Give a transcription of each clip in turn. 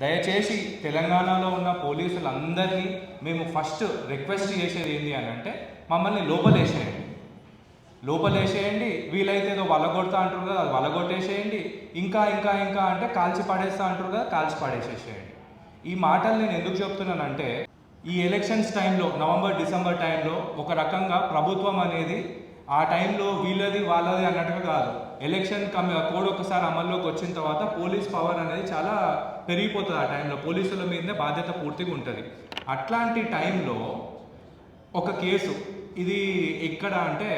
దయచేసి తెలంగాణలో ఉన్న పోలీసులందరినీ మేము ఫస్ట్ రిక్వెస్ట్ చేసేది ఏంటి అని అంటే మమ్మల్ని లోపలేసేయండి. లోపలేసేయండి వీలైతే ఏదో వలగొడతా అంటారు కదా అది వలగొట్టేసేయండి ఇంకా ఇంకా ఇంకా అంటే కాల్చి పడేస్తా అంటారు కదా కాల్చి పడేసేసేయండి. ఈ మాటలు నేను ఎందుకు చెప్తున్నానంటే ఈ ఎలక్షన్స్ టైంలో నవంబర్ డిసెంబర్ టైంలో ఒక రకంగా ప్రభుత్వం అనేది ఆ టైంలో వీళ్ళది వాళ్ళది అన్నట్టుగా కాదు. ఎలక్షన్ కమ్ కోడ్ ఒకసారి అమల్లోకి వచ్చిన తర్వాత పోలీస్ పవర్ అనేది చాలా పెరిగిపోతుంది ఆ టైంలో. పోలీసుల మీదనే బాధ్యత పూర్తిగా ఉంటుంది. అట్లాంటి టైంలో ఒక కేసు ఇది ఎక్కడ అంటే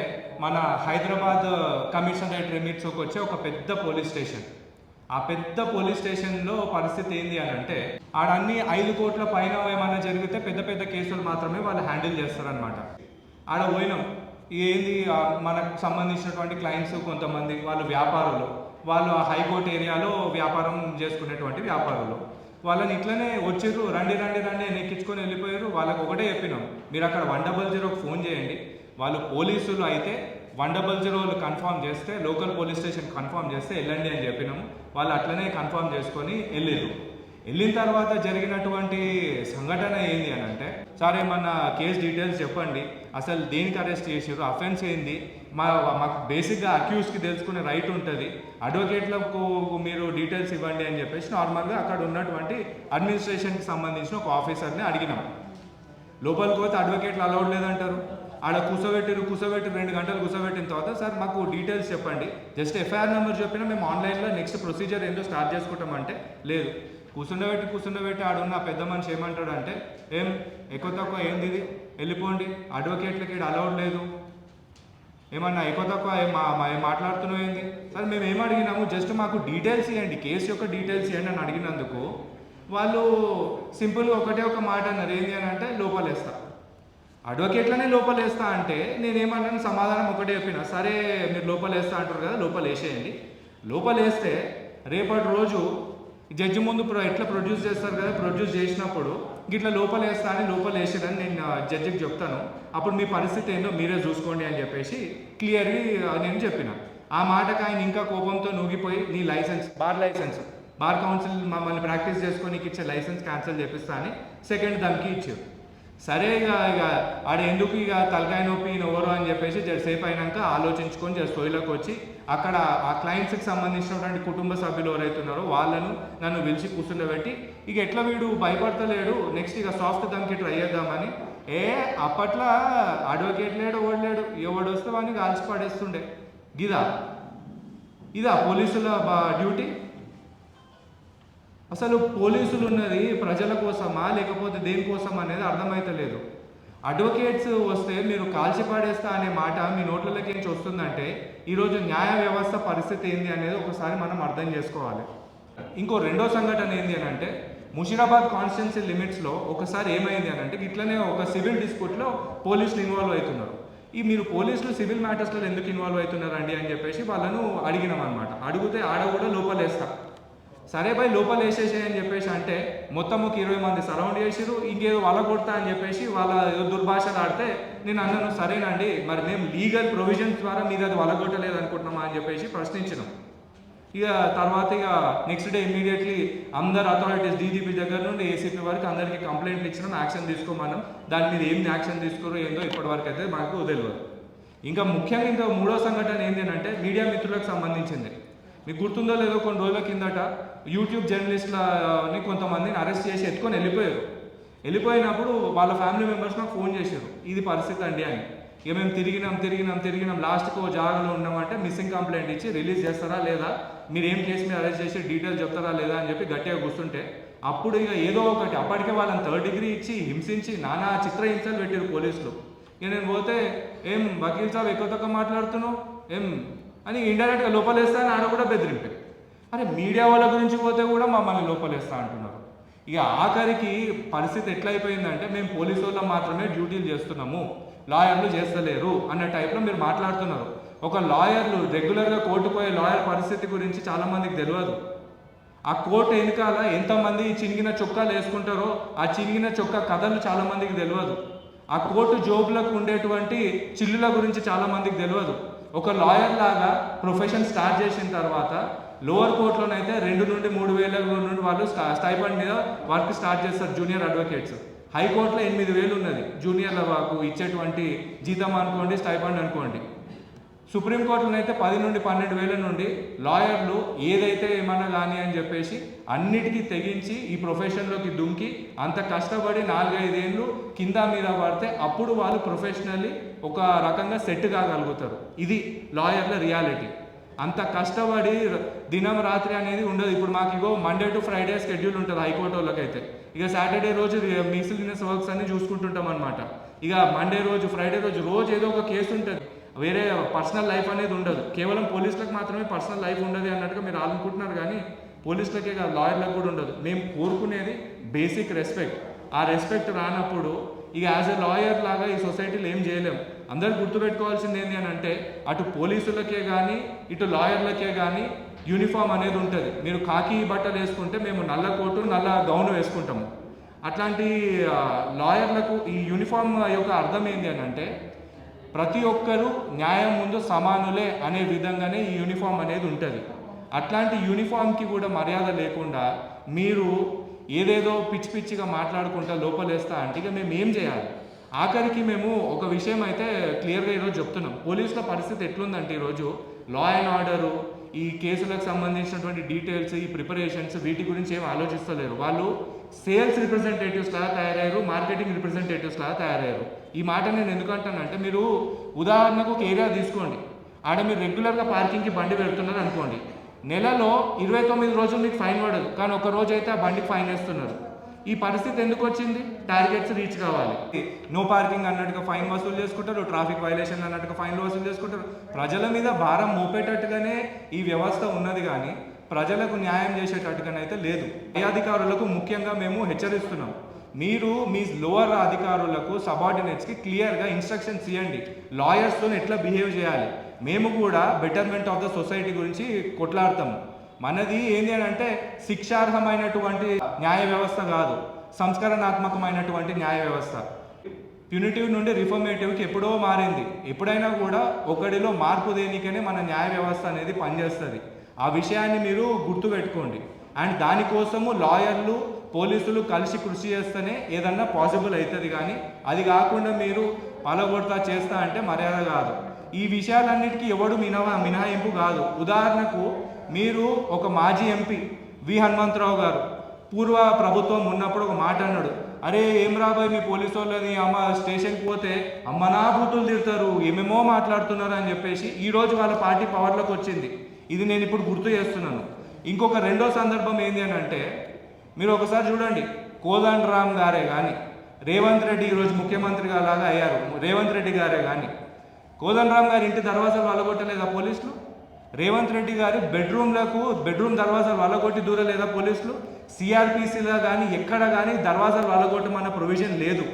మన హైదరాబాద్ కమిషనరేట్ లిమిట్స్కి వచ్చే ఒక పెద్ద పోలీస్ స్టేషన్. ఆ పెద్ద పోలీస్ స్టేషన్లో పరిస్థితి ఏంది అని అంటే ఆడన్ని ఐదు కోట్ల పైన ఏమైనా జరిగితే పెద్ద పెద్ద కేసులు మాత్రమే వాళ్ళు హ్యాండిల్ చేస్తారనమాట ఆడ పోయినాం. ఏంది మనకు సంబంధించినటువంటి క్లయింట్స్ కొంతమంది వాళ్ళు వ్యాపారులు. వాళ్ళు ఆ హైకోర్టు ఏరియాలో వ్యాపారం చేసుకునేటువంటి వ్యాపారులు. వాళ్ళని ఇట్లనే వచ్చిర్రు రండి రండి రండి అని ఎక్కించుకొని వెళ్ళిపోయారు. వాళ్ళకు ఒకటే చెప్పినాం మీరు అక్కడ వన్ డబల్ జీరోకి ఫోన్ చేయండి. వాళ్ళు పోలీసులు అయితే వన్ డబల్ జీరోలు కన్ఫర్మ్ చేస్తే లోకల్ పోలీస్ స్టేషన్ కన్ఫర్మ్ చేస్తే వెళ్ళండి అని చెప్పినాము వాళ్ళు అట్లనే కన్ఫర్మ్ చేసుకొని వెళ్ళిర్రు. వెళ్ళిన తర్వాత జరిగినటువంటి సంఘటన ఏంది అని అంటే సార్ ఏమన్నా కేసు డీటెయిల్స్ చెప్పండి. అసలు దేనికి అరెస్ట్ చేసారు అఫెన్స్ ఏంది? మా మాకు బేసిక్గా అక్యూస్కి తెలుసుకునే రైట్ ఉంటుంది. అడ్వకేట్లకు మీరు డీటెయిల్స్ ఇవ్వండి అని చెప్పేసి నార్మల్గా అక్కడ ఉన్నటువంటి అడ్మినిస్ట్రేషన్కి సంబంధించిన ఒక ఆఫీసర్ని అడిగినాం. లోపలికి పోతే అడ్వకేట్లు అలౌడ్ లేదంటారు. ఆడ కూర్చోబెట్టిరు కూర్చోబెట్టి రెండు గంటలు కూర్చోబెట్టిన తర్వాత సార్ మాకు డీటెయిల్స్ చెప్పండి. జస్ట్ ఎఫ్ఐఆర్ నెంబర్ చెప్పినా మేము ఆన్లైన్లో నెక్స్ట్ ప్రొసీజర్ ఏందో స్టార్ట్ చేసుకుంటామంటే లేదు. కూర్చుండబెట్టి కూర్చుండబెట్టి ఆడున్న పెద్ద మనిషి ఏమంటాడంటే ఏం ఎక్కువ తక్కువ ఏంది ఇది? వెళ్ళిపోండి. అడ్వకేట్లకి ఇక్కడ అలౌడ్ లేదు. ఏమన్నా ఎక్కువ తక్కువ ఏం మా ఏం మాట్లాడుతున్నావు ఏంది? సార్ మేము ఏం అడిగినాము? జస్ట్ మాకు డీటెయిల్స్ ఇవ్వండి. కేసు యొక్క డీటెయిల్స్ ఇవ్వండి అని అడిగినందుకు వాళ్ళు సింపుల్గా ఒకటే ఒక మాట అన్నారు. ఏంది అని అంటే లోపలేస్తా. అడ్వకేట్లనే లోపలేస్తా అంటే నేనేమన్నాను? సమాధానం ఒకటే చెప్పిన. సరే మీరు లోపలేస్తా అంటారు కదా లోపలేసేయండి. లోపలేస్తే రేపటి రోజు జడ్జి ముందు ప్రొ- ఎట్లా ప్రొడ్యూస్ చేస్తారు కదా? ప్రొడ్యూస్ చేసినప్పుడు ఇట్లా లోపలేస్తా అని లోపల వేసేదని నేను జడ్జికి చెప్తాను. అప్పుడు మీ పరిస్థితి ఏందో మీరే చూసుకోండి అని చెప్పేసి క్లియర్గా నేను చెప్పిన. ఆ మాటకు ఆయన ఇంకా కోపంతో నూగిపోయి నీ license bar license bar council మమ్మల్ని ప్రాక్టీస్ చేసుకొని ఇచ్చే లైసెన్స్ క్యాన్సిల్ చేపిస్తా అని సెకండ్ దానికి ఇచ్చారు సరే ఇక ఇక ఆడ ఎందుకు ఇక తలకాయ నొప్పి నవ్వరు అని చెప్పేసి జరసేపు అయినాక ఆలోచించుకొని జర సోయిలోకి వచ్చి అక్కడ ఆ క్లయింట్స్కి సంబంధించినటువంటి కుటుంబ సభ్యులు ఎవరైతే ఉన్నారో వాళ్ళను నన్ను పిలిచి కూర్చుండబెట్టి ఇక ఎట్లా వీడు? భయపడతలేడు. నెక్స్ట్ ఇక సాఫ్ట్ దానికి ట్రై చేద్దామని. ఏ అప్పట్లో అడ్వకేట్ లేడు ఓడలేడు ఎవడు వస్తే వాడిని కాల్చి పడేస్తుండే. గిదా? ఇదా పోలీసుల బా- డ్యూటీ? అసలు పోలీసులు ఉన్నది ప్రజల కోసమా లేకపోతే దేనికోసం అనేది అర్థమైతలేదు. అడ్వకేట్స్ వస్తే మీరు కాల్చిపాడేస్తా అనే మాట మీ నోట్లలోకి నుంచి వస్తుందంటే ఈరోజు న్యాయ వ్యవస్థ పరిస్థితి ఏంది అనేది ఒకసారి మనం అర్థం చేసుకోవాలి. ఇంకో రెండో సంఘటన ఏంది అని అంటే ముషిరాబాద్ కాన్స్టిట్యున్సీ లిమిట్స్లో ఒకసారి ఏమైంది అని అంటే ఇట్లనే ఒక సివిల్ డిస్ప్యూట్లో పోలీసులు ఇన్వాల్వ్ అవుతున్నారు. ఈ మీరు పోలీసులు సివిల్ మ్యాటర్స్లో ఎందుకు ఇన్వాల్వ్ అవుతున్నారండి అని చెప్పేసి వాళ్ళను అడిగినాం అనమాట అడిగితే ఆడ కూడా లోపలేస్తారు సరే భయ్ లోపల వేసేసే అని చెప్పేసి అంటే మొత్తం ఒక ఇరవై మంది సరౌండ్ చేసిరు ఇంకేదో వాళ్ళ కొడతా అని చెప్పేసి వాళ్ళ ఏదో దుర్భాషలు ఆడితే నేను అన్నాను సరేనండి మరి మేము లీగల్ ప్రొవిజన్స్ ద్వారా మీరు అది వలగొట్టలేదు అనుకుంటున్నామా? అని చెప్పేసి ప్రశ్నించినాం. ఇక తర్వాత ఇక నెక్స్ట్ డే ఇమీడియట్లీ అందరు అథారిటీస్ డీజీపీ దగ్గర నుండి ఏసీపీ వరకు అందరికీ కంప్లైంట్లు ఇచ్చినాం యాక్షన్ తీసుకోమన్నాం. దాని మీద ఏం యాక్షన్ తీసుకోరు ఏందో ఇప్పటివరకు అయితే మనకు తెలియదు. ఇంకా ముఖ్యంగా ఇంకా మూడో సంఘటన ఏంటి అంటే మీడియా మిత్రులకు సంబంధించింది. మీకు గుర్తుందో లేదో కొన్ని రోజుల కిందట యూట్యూబ్ జర్నలిస్ట్లని కొంతమందిని అరెస్ట్ చేసి ఎత్తుకొని వెళ్ళిపోయారు. వెళ్ళిపోయినప్పుడు వాళ్ళ ఫ్యామిలీ మెంబర్స్ నాకు ఫోన్ చేశారు. ఇది పరిస్థితి అండి అని. ఇక మేము తిరిగినాం తిరిగినాం తిరిగినాం. లాస్ట్కు ఓ జాగాలో ఉన్నామంటే మిస్సింగ్ కంప్లైంట్ ఇచ్చి రిలీజ్ చేస్తారా లేదా? మీరు ఏం కేసు మీద అరెస్ట్ చేసి డీటెయిల్స్ చెప్తారా లేదా అని చెప్పి గట్టిగా కూర్చుంటే అప్పుడు ఇక ఏదో ఒకటి అప్పటికే వాళ్ళని థర్డ్ డిగ్రీ ఇచ్చి హింసించి నానా చిత్రహింసలు పెట్టారు పోలీసులు. ఇక నేను పోతే ఏం వకీల్ సాబ్ ఎక్కువ తక్కువ మాట్లాడుతున్నావు? ఏం అని ఇండైరెక్ట్గా లోపలేస్తా అని ఆడ కూడా బెదిరింపే. అరే మీడియా వాళ్ళ గురించి పోతే కూడా మమ్మల్ని లోపలేస్తా అంటున్నారు. ఇక ఆఖరికి పరిస్థితి ఎట్లయిపోయిందంటే మేము పోలీసు వాళ్ళు మాత్రమే డ్యూటీలు చేస్తున్నాము లాయర్లు చేస్తలేరు అన్న టైప్లో మీరు మాట్లాడుతున్నారు. ఒక లాయర్లు రెగ్యులర్గా కోర్టు పోయే లాయర్ పరిస్థితి గురించి చాలామందికి తెలియదు. ఆ కోర్టు వెనకాల ఎంతమంది చినిగిన చొక్కాలు వేసుకుంటారో ఆ చినిగిన చొక్కా కథలు చాలామందికి తెలియదు. ఆ కోర్టు జోబులకు ఉండేటువంటి చిల్లుల గురించి చాలామందికి తెలియదు. ఒక లాయర్ లాగా ప్రొఫెషన్ స్టార్ట్ చేసిన తర్వాత లోవర్ కోర్టులోనైతే రెండు నుండి మూడు వేల నుండి వాళ్ళు స్టైపండ్ మీద వర్క్ స్టార్ట్ చేస్తారు జూనియర్ అడ్వకేట్స్. హైకోర్టులో ఎనిమిది వేలు ఉన్నది. జూనియర్లకు ఇచ్చేటువంటి జీతం అనుకోండి స్టైపండ్ అనుకోండి. సుప్రీంకోర్టులో అయితే పది నుండి పన్నెండు వేల నుండి లాయర్లు ఏదైతే ఏమన్నా కానీ అని చెప్పేసి అన్నిటికీ తెగించి ఈ ప్రొఫెషన్లోకి దుంకి అంత కష్టపడి నాలుగైదేళ్ళు కింద మీద పడితే అప్పుడు వాళ్ళు ప్రొఫెషనల్లీ ఒక రకంగా సెట్ కాగలుగుతారు. ఇది లాయర్ల రియాలిటీ. అంత కష్టపడి దినం రాత్రి అనేది ఉండదు. ఇప్పుడు మాకు ఇగో మండే టు ఫ్రైడే షెడ్యూల్ ఉంటుంది హైకోర్టు వాళ్ళకైతే. ఇక సాటర్డే రోజు మిసిలినస్ వర్క్స్ అన్ని చూసుకుంటుంటాం అనమాట ఇక మండే రోజు ఫ్రైడే రోజు రోజు ఏదో ఒక కేసు ఉంటుంది. వేరే పర్సనల్ లైఫ్ అనేది ఉండదు. కేవలం పోలీసులకు మాత్రమే పర్సనల్ లైఫ్ ఉండదు అన్నట్టుగా మీరు అనుకుంటున్నారు కానీ పోలీసులకే కాదు లాయర్లకు కూడా ఉండదు. మేము కోరుకునేది బేసిక్ రెస్పెక్ట్. ఆ రెస్పెక్ట్ రానప్పుడు ఇక యాజ్ ఎ లాయర్ లాగా ఈ సొసైటీలో ఏం చేయలేము అందరు గుర్తుపెట్టుకోవాల్సింది ఏంటి అని అంటే అటు పోలీసులకే కానీ ఇటు లాయర్లకే కానీ యూనిఫామ్ అనేది ఉంటుంది. మీరు కాకి బట్టలు వేసుకుంటే మేము నల్ల కోటు నల్ల గౌన్ వేసుకుంటాము. అట్లాంటి లాయర్లకు ఈ యూనిఫామ్ యొక్క అర్థం ఏంటి అని అంటే ప్రతి ఒక్కరూ న్యాయం ముందు సమానులే అనే విధంగానే ఈ యూనిఫామ్ అనేది ఉంటుంది. అట్లాంటి యూనిఫామ్కి కూడా మర్యాద లేకుండా మీరు ఏదేదో పిచ్చి పిచ్చిగా మాట్లాడుకుంటా లోపలేస్తా అంటే ఇక మేము ఏం చేయాలి? ఆఖరికి మేము ఒక విషయం అయితే క్లియర్గా ఈరోజు చెప్తున్నాం. పోలీసుల పరిస్థితి ఎట్లుందంటే ఈరోజు లా అండ్ ఆర్డరు ఈ కేసులకు సంబంధించినటువంటి డీటెయిల్స్ ఈ ప్రిపరేషన్స్ వీటి గురించి ఏం ఆలోచిస్తలేరు. వాళ్ళు సేల్స్ రిప్రజెంటేటివ్స్ లాగా తయారయ్యారు మార్కెటింగ్ రిప్రజెంటేటివ్స్ లాగా తయారయ్యారు. ఈ మాట నేను ఎందుకంటానంటే మీరు ఉదాహరణకు ఒక ఏరియా తీసుకోండి. ఆడ మీరు రెగ్యులర్గా పార్కింగ్కి బండి పెడుతున్నారు అనుకోండి. నెలలో ఇరవై తొమ్మిది రోజులు మీకు ఫైన్ పడదు. కానీ ఒక రోజు అయితే ఆ బండికి ఫైన్ వేస్తున్నారు. ఈ పరిస్థితి ఎందుకు వచ్చింది? టార్గెట్స్ రీచ్ కావాలి. నో పార్కింగ్ అన్నట్టుగా ఫైన్ వసూలు చేసుకుంటారు ట్రాఫిక్ వైలేషన్ అన్నట్టుగా ఫైన్లు వసూలు చేసుకుంటారు. ప్రజల మీద భారం మోపేటట్టుగానే ఈ వ్యవస్థ ఉన్నది కానీ ప్రజలకు న్యాయం చేసేటట్టుగానైతే లేదు. ఏ అధికారులకు ముఖ్యంగా మేము హెచ్చరిస్తున్నాం. మీరు మీ లోవర్ అధికారులకు సబార్డినేట్స్కి క్లియర్గా ఇన్స్ట్రక్షన్స్ ఇవ్వండి లాయర్స్తో ఎట్లా బిహేవ్ చేయాలి? మేము కూడా బెటర్మెంట్ ఆఫ్ ద సొసైటీ గురించి కొట్లాడతాము. మనది ఏంటి అని అంటే శిక్షార్హమైనటువంటి న్యాయ వ్యవస్థ కాదు సంస్కరణాత్మకమైనటువంటి న్యాయ వ్యవస్థ. ప్యూనిటివ్ నుండి రిఫర్మేటివ్కి ఎప్పుడో మారింది. ఎప్పుడైనా కూడా ఒకడిలో మార్పు దేనికనే మన న్యాయ వ్యవస్థ అనేది పనిచేస్తుంది. ఆ విషయాన్ని మీరు గుర్తుపెట్టుకోండి. అండ్ దానికోసము లాయర్లు పోలీసులు కలిసి కృషి చేస్తేనే ఏదన్నా పాసిబుల్ అవుతుంది కానీ అది కాకుండా మీరు పలగొడతా చేస్తా అంటే మర్యాద కాదు. ఈ విషయాలన్నిటికీ ఎవడు మినహా మినహాయింపు కాదు. ఉదాహరణకు మీరు ఒక మాజీ ఎంపీ వి హనుమంతరావు గారు. పూర్వ ప్రభుత్వం ఉన్నప్పుడు ఒక మాట అన్నాడు. అరే ఏం రాబోయ్ మీ పోలీసు వాళ్ళని అమ్మ స్టేషన్కి పోతే అమ్మ నా బూతులు తిడతారు ఏమేమో మాట్లాడుతున్నారు అని చెప్పేసి ఈరోజు వాళ్ళ పార్టీ పవర్లోకి వచ్చింది. ఇది నేను ఇప్పుడు గుర్తు చేస్తున్నాను. ఇంకొక రెండో సందర్భం ఏంటి అని అంటే మీరు ఒకసారి చూడండి. కోదండ రామ్ గారే కానీ రేవంత్ రెడ్డి ఈరోజు ముఖ్యమంత్రిగా లాగా అయ్యారు. రేవంత్ రెడ్డి గారే కానీ కోదండరామ్ గారి ఇంటి దర్వాజాలు వలగొట్టలేదా పోలీసులు? రేవంత్ రెడ్డి గారి బెడ్రూమ్లకు బెడ్రూమ్ దర్వాజాలు దూరం లేదా పోలీసులు? సిఆర్పిసిలో కానీ ఎక్కడ కానీ దర్వాజాలు మన ప్రొవిజన్ లేదు.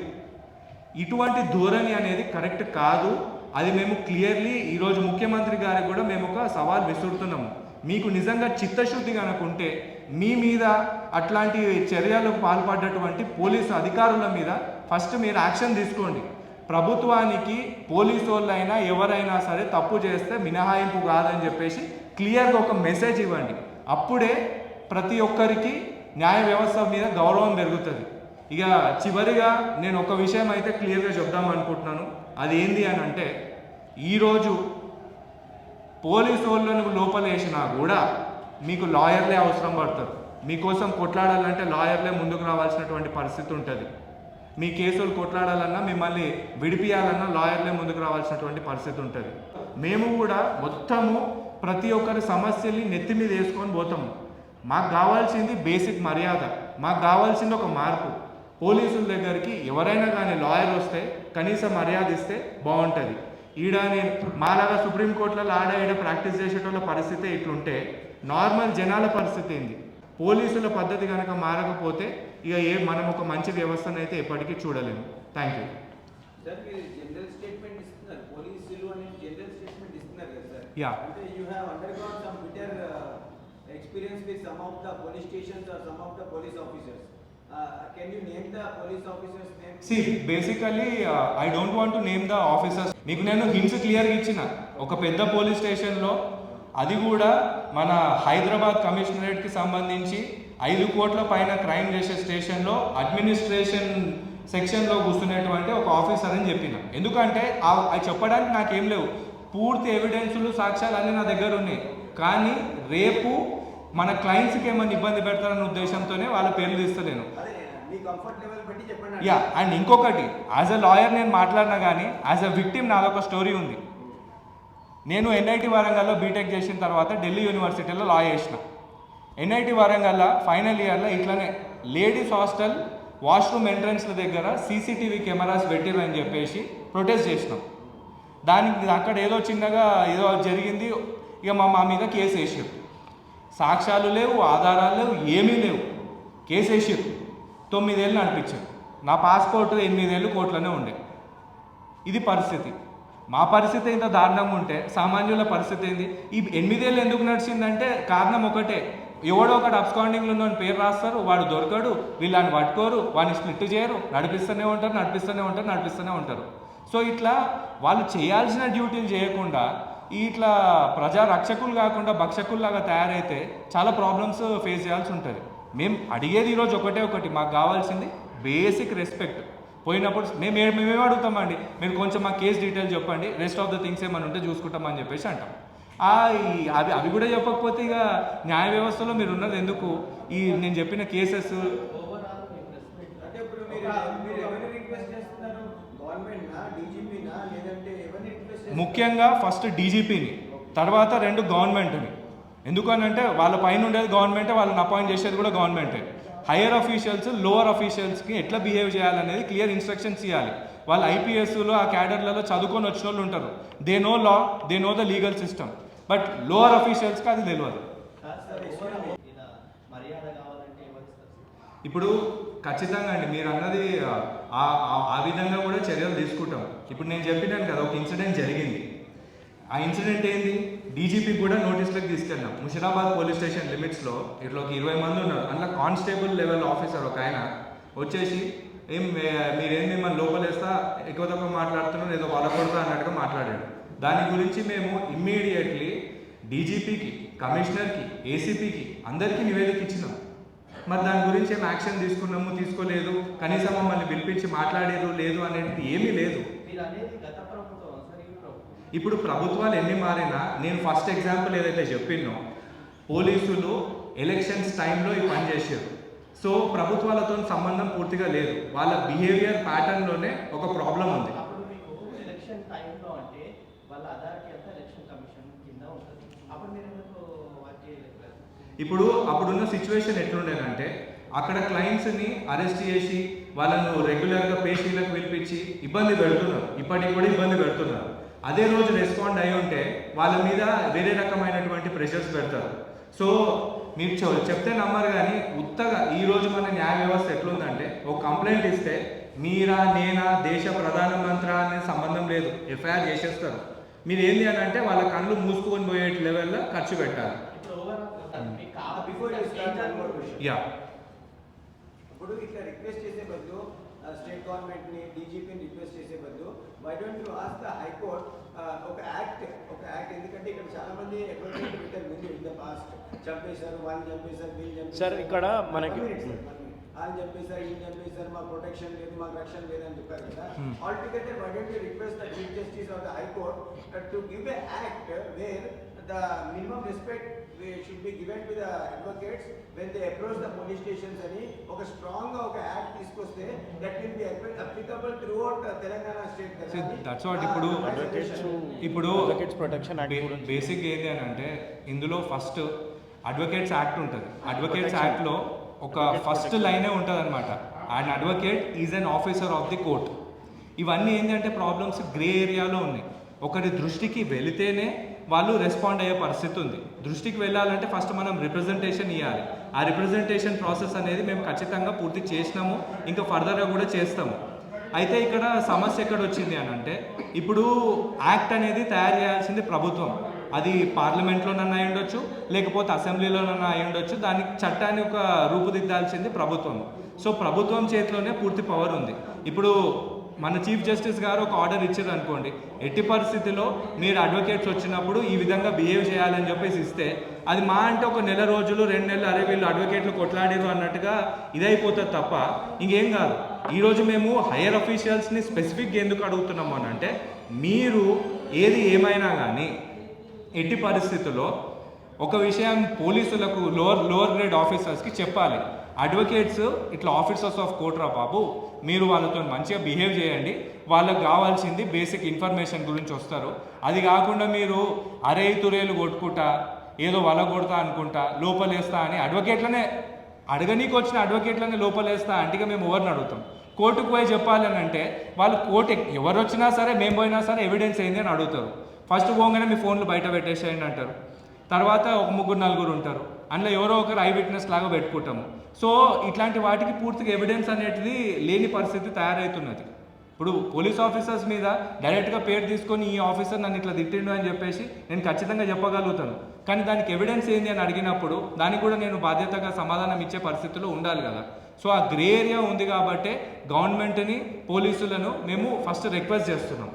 ఇటువంటి ధోరణి అనేది కరెక్ట్ కాదు. అది మేము క్లియర్లీ ఈరోజు ముఖ్యమంత్రి గారికి కూడా మేము ఒక సవాల్ విసురుతున్నాము. మీకు నిజంగా చిత్తశుద్ధి కనుకుంటే మీ మీద అట్లాంటి చర్యలకు పాల్పడ్డటువంటి పోలీసు అధికారుల మీద ఫస్ట్ మీరు యాక్షన్ తీసుకోండి. ప్రభుత్వానికి పోలీసు వాళ్ళైనా ఎవరైనా సరే తప్పు చేస్తే మినహాయింపు కాదని చెప్పేసి క్లియర్గా ఒక మెసేజ్ ఇవ్వండి. అప్పుడే ప్రతి ఒక్కరికి న్యాయ వ్యవస్థ మీద గౌరవం పెరుగుతుంది. ఇక చివరిగా నేను ఒక విషయం అయితే క్లియర్గా చెప్దాం అనుకుంటున్నాను. అది ఏంది అని అంటే ఈరోజు పోలీసు వాళ్ళను లోపలేసినా కూడా మీకు లాయర్లే అవసరం పడతారు. మీకోసం కొట్లాడాలంటే లాయర్లే ముందుకు రావాల్సినటువంటి పరిస్థితి ఉంటుంది. మీ కేసులు కొట్లాడాలన్నా మిమ్మల్ని విడిపియాలన్నా లాయర్లే ముందుకు రావాల్సినటువంటి పరిస్థితి ఉంటుంది. మేము కూడా మొత్తము ప్రతి ఒక్కరి సమస్యల్ని నెత్తి మీద వేసుకొని పోతాము. మాకు కావాల్సింది బేసిక్ మర్యాద. మాకు కావాల్సింది ఒక మార్పు. పోలీసుల దగ్గరికి ఎవరైనా కానీ లాయర్ వస్తే కనీస మర్యాద ఇస్తే బాగుంటుంది. ఈడ నేను మాలాగా సుప్రీంకోర్టులలో ఆడ ఈడ ప్రాక్టీస్ చేసేటోళ్ళ పరిస్థితి ఇట్లుంటే నార్మల్ జనాల పరిస్థితి ఏంది? పోలీసుల పద్ధతి కనుక మారకపోతే ఇక ఏ మనం ఒక మంచి వ్యవస్థను అయితే ఎప్పటికీ చూడలేము. థ్యాంక్ యూ సార్ మీరు జనరల్ స్టేట్మెంట్ ఇస్తున్నారు. పోలీసులు అని జనరల్ స్టేట్మెంట్ ఇస్తున్నారు కదా సార్ Yeah. అంటే you have undergone some bitter experience with some of the police stations or some of the police officers can you name the police officers name see basically I don't want to name the officers మీకు నేను hints క్లియర్గా ఇచ్చిన. ఒక పెద్ద police స్టేషన్లో అది కూడా మన హైదరాబాద్ కమిషనరేట్కి సంబంధించి ఐదు కోట్ల పైన క్రైమ్ చేసే స్టేషన్లో అడ్మినిస్ట్రేషన్ సెక్షన్లో కూర్చునేటువంటి ఒక ఆఫీసర్ అని చెప్పిన. ఎందుకంటే ఆ- అది చెప్పడానికి నాకేం లేవు. పూర్తి ఎవిడెన్సులు సాక్ష్యాలు అన్నీ నా దగ్గర ఉన్నాయి. కానీ రేపు మన క్లయింట్స్కి ఏమైనా ఇబ్బంది పెడతారన్న ఉద్దేశంతోనే వాళ్ళ పేర్లు తీస్తలేను. యా అండ్ ఇంకొకటి యాజ్ అ లాయర్ నేను మాట్లాడినా కానీ యాజ్ అ విక్టిమ్ నాదొక స్టోరీ ఉంది. నేను ఎన్ఐటి వరంగల్లో బీటెక్ చేసిన తర్వాత ఢిల్లీ యూనివర్సిటీలో లా చేసిన. ఎన్ఐటి వరంగల్ ఫైనల్ ఇయర్లో ఇట్లానే లేడీస్ హాస్టల్ వాష్రూమ్ ఎంట్రన్స్ల దగ్గర సీసీటీవీ కెమెరాస్ పెట్టిరని చెప్పేసి ప్రొటెస్ట్ చేసినాం. దానికి అక్కడ ఏదో చిన్నగా ఏదో జరిగింది ఇక మా మా మీద కేసు వేసారు సాక్ష్యాలు లేవు ఆధారాలు లేవు ఏమీ లేవు. కేసు వేసారు తొమ్మిదేళ్ళు నడిపించారు. నా పాస్పోర్ట్ ఎనిమిదేళ్ళు కోట్లోనే ఉండే. ఇది పరిస్థితి. మా పరిస్థితి ఇంత దారుణంగా ఉంటే సామాన్యుల పరిస్థితి ఏంది? ఈ ఎనిమిదేళ్ళు ఎందుకు నడిచిందంటే కారణం ఒకటే. ఎవడో ఒకటి అబ్స్కాండింగ్లో ఉన్న పేరు రాస్తారు వాడు దొరకడు వీళ్ళని పట్టుకోరు వాడిని స్ప్లిట్ చేయరు నడిపిస్తూనే ఉంటారు నడిపిస్తూనే ఉంటారు నడిపిస్తూనే ఉంటారు. సో ఇట్లా వాళ్ళు చేయాల్సిన డ్యూటీలు చేయకుండా ఇట్లా ప్రజా రక్షకులు కాకుండా భక్షకుల్లాగా తయారైతే చాలా ప్రాబ్లమ్స్ ఫేస్ చేయాల్సి ఉంటుంది. మేము అడిగేది ఈరోజు ఒకటే ఒకటి మాకు కావాల్సింది బేసిక్ రెస్పెక్ట్ పోయినప్పుడు మేము మేమేం అడుగుతామండి? మీరు కొంచెం మా కేసు డీటెయిల్స్ చెప్పండి రెస్ట్ ఆఫ్ ద థింగ్స్ ఏమైనా ఉంటే చూసుకుంటామని చెప్పేసి అంటాం. అవి అవి కూడా చెప్పకపోతే ఇక న్యాయ వ్యవస్థలో మీరు ఉన్నది ఎందుకు? ఈ నేను చెప్పిన కేసెస్. ముఖ్యంగా ఫస్ట్ డీజీపీని తర్వాత రెండు గవర్నమెంట్ని. ఎందుకనంటే వాళ్ళ పైన ఉండేది గవర్నమెంటే వాళ్ళని అపాయింట్ చేసేది కూడా గవర్నమెంటే. హైయర్ అఫీషియల్స్ లోవర్ అఫీషియల్స్కి ఎట్లా బిహేవ్ చేయాలనేది క్లియర్ ఇన్స్ట్రక్షన్స్ ఇవ్వాలి వాళ్ళు ఐపీఎస్లో ఆ క్యాడర్లలో చదువుకొని వచ్చిన వాళ్ళు ఉంటారు. They know law they know the legal system but lower అఫీషియల్స్కి అది తెలియదు ఇప్పుడు ఖచ్చితంగా అండి మీరు అన్నది ఆ విధంగా కూడా చర్యలు తీసుకుంటాం. ఇప్పుడు నేను చెప్పినాను కదా ఒక ఇన్సిడెంట్ జరిగింది. ఆ ఇన్సిడెంట్ ఏంది? డీజీపీ కూడా నోటీస్లోకి తీసుకెళ్ళాం. ముషిరాబాద్ పోలీస్ స్టేషన్ లిమిట్స్లో ఇట్లా ఒక ఇరవై మంది ఉన్నారు. అందులో కానిస్టేబుల్ లెవెల్ ఆఫీసర్ ఒక ఆయన వచ్చేసి ఏం మీరేం మిమ్మల్ని లోపలేస్తా ఎక్కువ తక్కువ మాట్లాడుతున్నారు ఏదో వలకొడతా అన్నట్టుగా మాట్లాడాడు. దాని గురించి మేము ఇమ్మీడియట్లీ డీజీపీకి కమిషనర్కి ఏసీపీకి అందరికీ నివేదిక ఇచ్చినాం. మరి దాని గురించి ఏం యాక్షన్ తీసుకున్నాము తీసుకోలేదు కనీసం మమ్మల్ని పిలిపించి మాట్లాడేది లేదు అనేది ఏమీ లేదు. ఇప్పుడు ప్రభుత్వాలు ఎన్ని మారినా నేను ఫస్ట్ ఎగ్జాంపుల్ ఏదైతే చెప్పినో పోలీసులు ఎలక్షన్స్ టైంలో ఈ పని చేశారు. సో ప్రభుత్వాలతో సంబంధం పూర్తిగా లేదు. వాళ్ళ బిహేవియర్ ప్యాటర్న్లోనే ఒక ప్రాబ్లం ఉంది. ఇప్పుడు అప్పుడున్న సిచ్యువేషన్ ఎట్లుండేదంటే అక్కడ క్లయింట్స్ని అరెస్ట్ చేసి వాళ్ళను రెగ్యులర్గా పేషీలకు పిలిపించి ఇబ్బంది పెడుతున్నారు. ఇప్పటికి కూడా ఇబ్బంది పెడుతున్నారు. అదే రోజు రెస్పాండ్ అయి ఉంటే వాళ్ళ మీద వేరే రకమైనటువంటి ప్రెషర్స్ పెడతారు. సో మీరు చెప్తే నమ్మరు కానీ ఉత్తగా ఈ రోజు మన న్యాయ వ్యవస్థ ఎట్లుందంటే ఒక కంప్లైంట్ ఇస్తే మీరా నేనా దేశ ప్రధానమంత్రి అనే సంబంధం లేదు. ఎఫ్ఐఆర్ చేసేస్తారు. మీరు అని అంటే వాళ్ళ కళ్ళు మూసుకొని పోయే లెవెల్లో ఖర్చు పెట్టాలి. యూ. ఇప్పుడు ఇట్లా రిక్వెస్ట్ చేసే బదులు స్టేట్ గవర్నమెంట్ని డీజీపీని రిక్వెస్ట్ చేసే బదులు why don't you ask the high court ఒక యాక్ట్ ఒక యాక్ట్ ఎందుకంటే ఇక్కడ చాలా మంది అడ్వర్టైజ్మెంట్ పెట్టారు ముందు ఇన్ ద పాస్ట్ చంపేశారు వాళ్ళని చంపేశారు వీళ్ళు చంపేశారు. సార్, ఇక్కడ మనకి- వాళ్ళని చంపేశారు ఈయన చంపేశారు మాకు ప్రొటెక్షన్ లేదు మాకు రక్షణ లేదు అని చెప్పారు కదా. Altogether why don't you request the chief justice of the high court to give a act where minimum respect we should be given to the advocates when they approach the police stations అని ఒక స్ట్రాంగ్గా ఒక act తీసుకొస్తే that will be applicable throughout Telangana state what ఇప్పుడు advocates ఇప్పుడు advocates protection basic ఏంటి అని అంటే ఇందులో ఫస్ట్ అడ్వకేట్స్ యాక్ట్ ఉంటుంది. అడ్వకేట్స్ యాక్ట్లో ఒక ఫస్ట్ లైనే ఉంటుంది అనమాట and advocate is an officer of the court ఇవన్నీ ఏంటంటే ప్రాబ్లమ్స్ గ్రే ఏరియాలో ఉన్నాయి. ఒకరి దృష్టికి వెళితేనే వాళ్ళు రెస్పాండ్ అయ్యే పరిస్థితి ఉంది. దృష్టికి వెళ్ళాలంటే ఫస్ట్ మనం రిప్రజెంటేషన్ ఇవ్వాలి ఆ రిప్రజెంటేషన్ ప్రాసెస్ అనేది మేము ఖచ్చితంగా పూర్తి చేసినాము. ఇంకా ఫర్దర్గా కూడా చేస్తాము. అయితే ఇక్కడ సమస్య ఎక్కడ వచ్చింది అని అంటే ఇప్పుడు యాక్ట్ అనేది తయారు చేయాల్సింది ప్రభుత్వం. అది పార్లమెంట్లోనన్నా అయి ఉండొచ్చు లేకపోతే అసెంబ్లీలోనన్నా అయి ఉండొచ్చు. దానికి చట్టాన్ని ఒక రూపుదిద్దాల్సింది ప్రభుత్వం. సో ప్రభుత్వం చేతిలోనే పూర్తి పవర్ ఉంది. ఇప్పుడు మన చీఫ్ జస్టిస్ గారు ఒక ఆర్డర్ ఇచ్చారు అనుకోండి ఎట్టి పరిస్థితిలో మీరు అడ్వకేట్స్ వచ్చినప్పుడు ఈ విధంగా బిహేవ్ చేయాలని చెప్పేసి ఇస్తే అది మా అంటే ఒక నెల రోజులు రెండు నెలలు అరే వీళ్ళు అడ్వకేట్లు కొట్లాడారు అన్నట్టుగా ఇదైపోతుంది తప్ప ఇంకేం కాదు. ఈరోజు మేము హైయర్ అఫీషియల్స్ని స్పెసిఫిక్గా ఎందుకు అడుగుతున్నాము అని అంటే మీరు ఏది ఏమైనా కానీ ఎట్టి పరిస్థితుల్లో ఒక విషయం పోలీసులకు లోవర్ లోవర్ గ్రేడ్ ఆఫీసర్స్కి చెప్పాలి. అడ్వకేట్స్ ఇట్లా ఆఫీసర్స్ ఆఫ్ కోర్ట్ రా బాబు మీరు వాళ్ళతో మంచిగా బిహేవ్ చేయండి. వాళ్ళకి కావాల్సింది బేసిక్ ఇన్ఫర్మేషన్ గురించి వస్తారు. అది కాకుండా మీరు అరే తురేలు కొట్టుకుంటా ఏదో వల కొడతా అనుకుంటా లోపలేస్తా అని అడ్వకేట్లనే అడగనీకి వచ్చిన అడ్వకేట్లనే లోపలేస్తా అంటే మేము ఎవరిని అడుగుతాం. కోర్టుకు పోయి చెప్పాలని అంటే వాళ్ళు కోర్టు ఎవరు వచ్చినా సరే మేము పోయినా సరే ఎవిడెన్స్ ఏంది అని అడుగుతారు. ఫస్ట్ పోగానే మీ ఫోన్లు బయట పెట్టేసేయండి అంటారు. తర్వాత ఒక ముగ్గురు నలుగురు ఉంటారు. అందులో ఎవరో ఒకరు ఐ విట్నెస్ లాగా పెట్టుకుంటాము. సో ఇట్లాంటి వాటికి పూర్తిగా ఎవిడెన్స్ అనేది లేని పరిస్థితి తయారవుతున్నది ఇప్పుడు పోలీస్ ఆఫీసర్స్ మీద డైరెక్ట్గా పేరు తీసుకొని ఈ ఆఫీసర్ నన్ను ఇట్లా తిట్టిండు అని చెప్పేసి నేను ఖచ్చితంగా చెప్పగలుగుతాను. కానీ దానికి ఎవిడెన్స్ ఏంది అని అడిగినప్పుడు దానికి కూడా నేను బాధ్యతగా సమాధానం ఇచ్చే పరిస్థితిలో ఉండాలి కదా. సో ఆ గ్రే ఏరియా ఉంది కాబట్టే గవర్నమెంట్ని పోలీసులను మేము ఫస్ట్ రిక్వెస్ట్ చేస్తున్నాం.